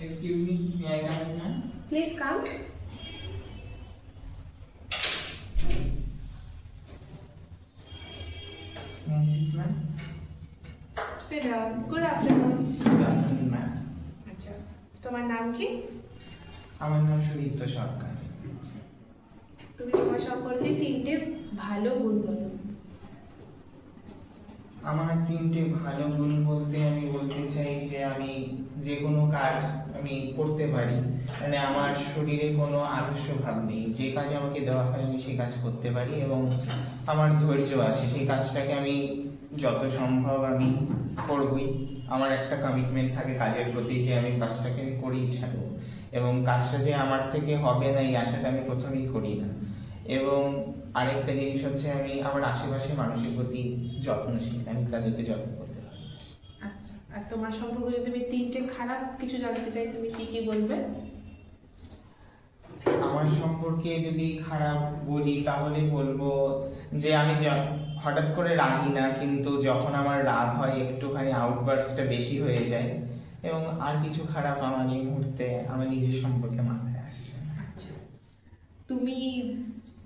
Excuse me, may I come in, ma'am? Please come. May I sit, ma'am? Sit down. Good afternoon. Good afternoon, ma'am. আচ্ছা তোমার নাম কি আমার নাম সুদীপ্ত সরকার তুমি তোমার সম্পর্কে তিনটে ভালো গুণ বলো আমার তিনটে ভালো গুণ বলতে আমি বলতে চাই যে আমি যে কোনো কাজ আমি করতে পারি। মানে আমার শরীরে কোনো আদর্শ ভাব নেই। যে কাজ আমাকে দেওয়া হয় আমি সেই কাজ করতে পারি এবং আমার ধৈর্য আছে। সেই কাজটাকে আমি যত সম্ভব আমি করবই। আমার একটা কমিটমেন্ট থাকে কাজের প্রতি যে আমি কাজটাকে আমি করেই ছাড়বো। এবং কাজটা যে আমার থেকে হবে না এই আশাটা আমি প্রথমেই করি না। এবং আরেকটা জিনিস হচ্ছে আমি আমার আশেপাশে মানুষের প্রতি যত্নশীল আমি তাদেরকে যত্ন করতে পারি। আচ্ছা আর তোমার সম্পর্কে যদি আমি তিনটে খারাপ কিছু জানতে চাই তুমি কি কি বলবে? আমার সম্পর্কে যদি খারাপ বলি তাহলে বলব যে আমি হঠাৎ করে রাগি না কিন্তু যখন আমার রাগ হয় একটুখানি আউটবার্সটা বেশি হয়ে যায় এবং আর কিছু খারাপ আমার এই মুহূর্তে আমার নিজের সম্পর্কে মাথায় আসছে। আচ্ছা। তুমি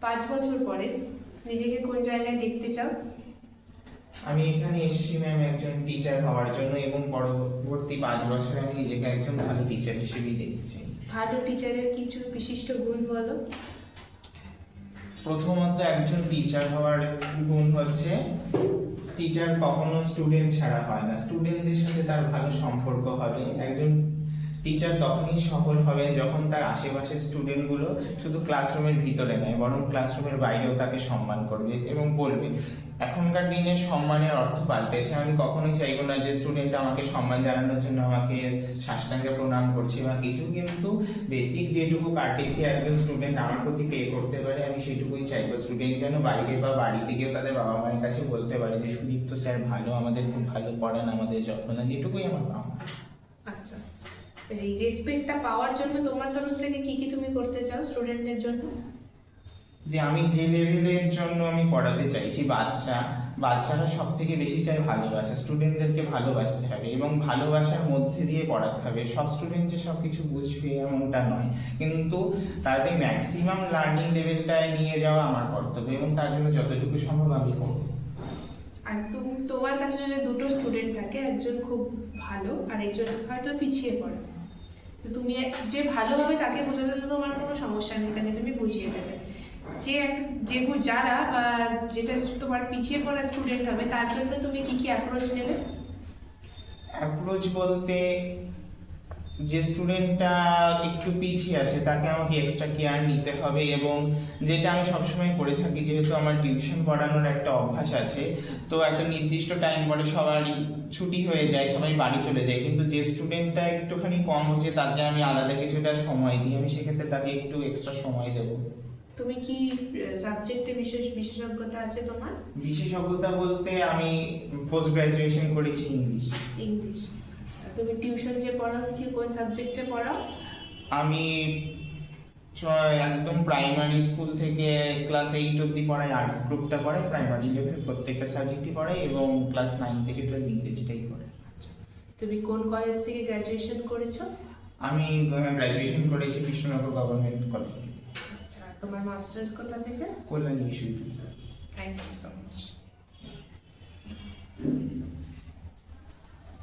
পাঁচ বছর পরে নিজেকে কোন জায়গায় দেখতে চাও? আমি এখানে এসেছি ম্যাম একজন টিচার হওয়ার জন্য এবং পরবর্তী পাঁচ বছরে আমি নিজেকে একজন ভালো টিচার হিসেবেই দেখছি। ভালো টিচারের কিছু বিশিষ্ট গুণ বলো। প্রথমত একজন টিচার হওয়ার গুণ হচ্ছে টিচার কখনো স্টুডেন্ট ছাড়া হয় না। স্টুডেন্টদের সাথে তার ভালো সম্পর্ক হবে। একজন টিচার তখনই সফল হবে যখন তার আশেপাশের স্টুডেন্টগুলো শুধু ক্লাসরুমের ভিতরে নয়, বরং ক্লাসরুমের বাইরেও তাকে সম্মান করবে এবং বলবে। এখনকার দিনে সম্মানের অর্থ পাল্টেছে। আমি কখনোই চাইব না যে স্টুডেন্ট আমাকে সম্মান জানানোর জন্য আমাকে সাষ্টাঙ্গে প্রণাম করছে বা কিছু, কিন্তু বেসিক যেটুকু কার্টেসি একজন স্টুডেন্ট আমার প্রতি পে করতে পারে, আমি সেটুকুই চাইব। স্টুডেন্ট যেন বাইরে বা বাড়িতে গিয়েও তাদের বাবা মায়ের কাছে বলতে পারে যে, সুদীপ্ত স্যার ভালো, আমাদের খুব ভালো, পড়ান, আমাদের যত্ন নেন। এটুকুই আমার আচ্ছা এই রেসপেক্টটা পাওয়ার জন্য তোমার তরফ থেকে কি কি তুমি করতে চাও স্টুডেন্টদের জন্য? যে আমি যে লেভেলের জন্য আমি পড়াতে চাইছি বাচ্চা, বাচ্চারা সব থেকে বেশি চায় ভালোবাসা। স্টুডেন্টদেরকে ভালোবাসতে হবে এবং ভালোবাসার মধ্যে দিয়ে পড়াতে হবে। সব স্টুডেন্ট যে সব কিছু বুঝবে এমনটা নয়। কিন্তু তাদের ম্যাক্সিমাম লার্নিং লেভেলটায় নিয়ে যাওয়া আমার কর্তব্য এবং তার জন্য যতটুকু সম্ভব আমি করব। আর তুমি, তোমার কাছে যদি দুটো স্টুডেন্ট থাকে, একজন খুব ভালো আর একজন হয়তো পিছিয়ে পড়ে। তো তুমি যে ভালোভাবে তাকে বোঝাতে তোমার কোনো সমস্যা নেই, তাকে তুমি বুঝিয়ে দেবে। যে এক- যে যারা বা যেটা তোমার পিছিয়ে পড়া স্টুডেন্ট হবে, তার জন্য তুমি কি কি অ্যাপ্রোচ নেবে? অ্যাপ্রোচ বলতে যে স্টুডেন্টটা একটু পিছিয়ে আছে তাকে আমাকে এক্সট্রা কেয়ার নিতে হবে এবং যেটা আমি সবসময় করে থাকি যেহেতু আমার টিউশন পড়ানোর একটা অভ্যাস আছে তো একটা নির্দিষ্ট টাইম পরে সবারই ছুটি হয়ে যায় সবাই বাড়ি চলে যায় কিন্তু যে স্টুডেন্টটা একটুখানি কম হচ্ছে তাকে আমি আলাদা কিছুটা সময় দিই আমি সেক্ষেত্রে তাকে একটু এক্সট্রা সময় দেবো। তুমি কি সাবজেক্টে বিশেষ বিশেষজ্ঞতা আছে তোমার? বিশেষজ্ঞতা বলতে আমি পোস্ট গ্রাজুয়েশন করেছি ইংলিশ ইংলিশ তুমি টিউশন যে পড়াও কি কোন সাবজেক্টে পড়াও? আমি একদম প্রাইমারি স্কুল থেকে ক্লাস এইট অবধি পড়াই আর্টস গ্রুপটা পড়াই প্রাইমারি লেভেল প্রত্যেকটা সাবজেক্টই পড়াই এবং ক্লাস নাইন থেকে টুয়েলভ ইংরেজিটাই পড়াই। আচ্ছা তুমি কোন কলেজ থেকে গ্র্যাজুয়েশন করেছ? আমি গ্র্যাজুয়েশন করেছি কৃষ্ণনগর গভর্নমেন্ট কলেজ থেকে। আচ্ছা তোমার মাস্টার্স কোথা থেকে? কল্যাণী বিশ্ববিদ্যালয়। Thank you so much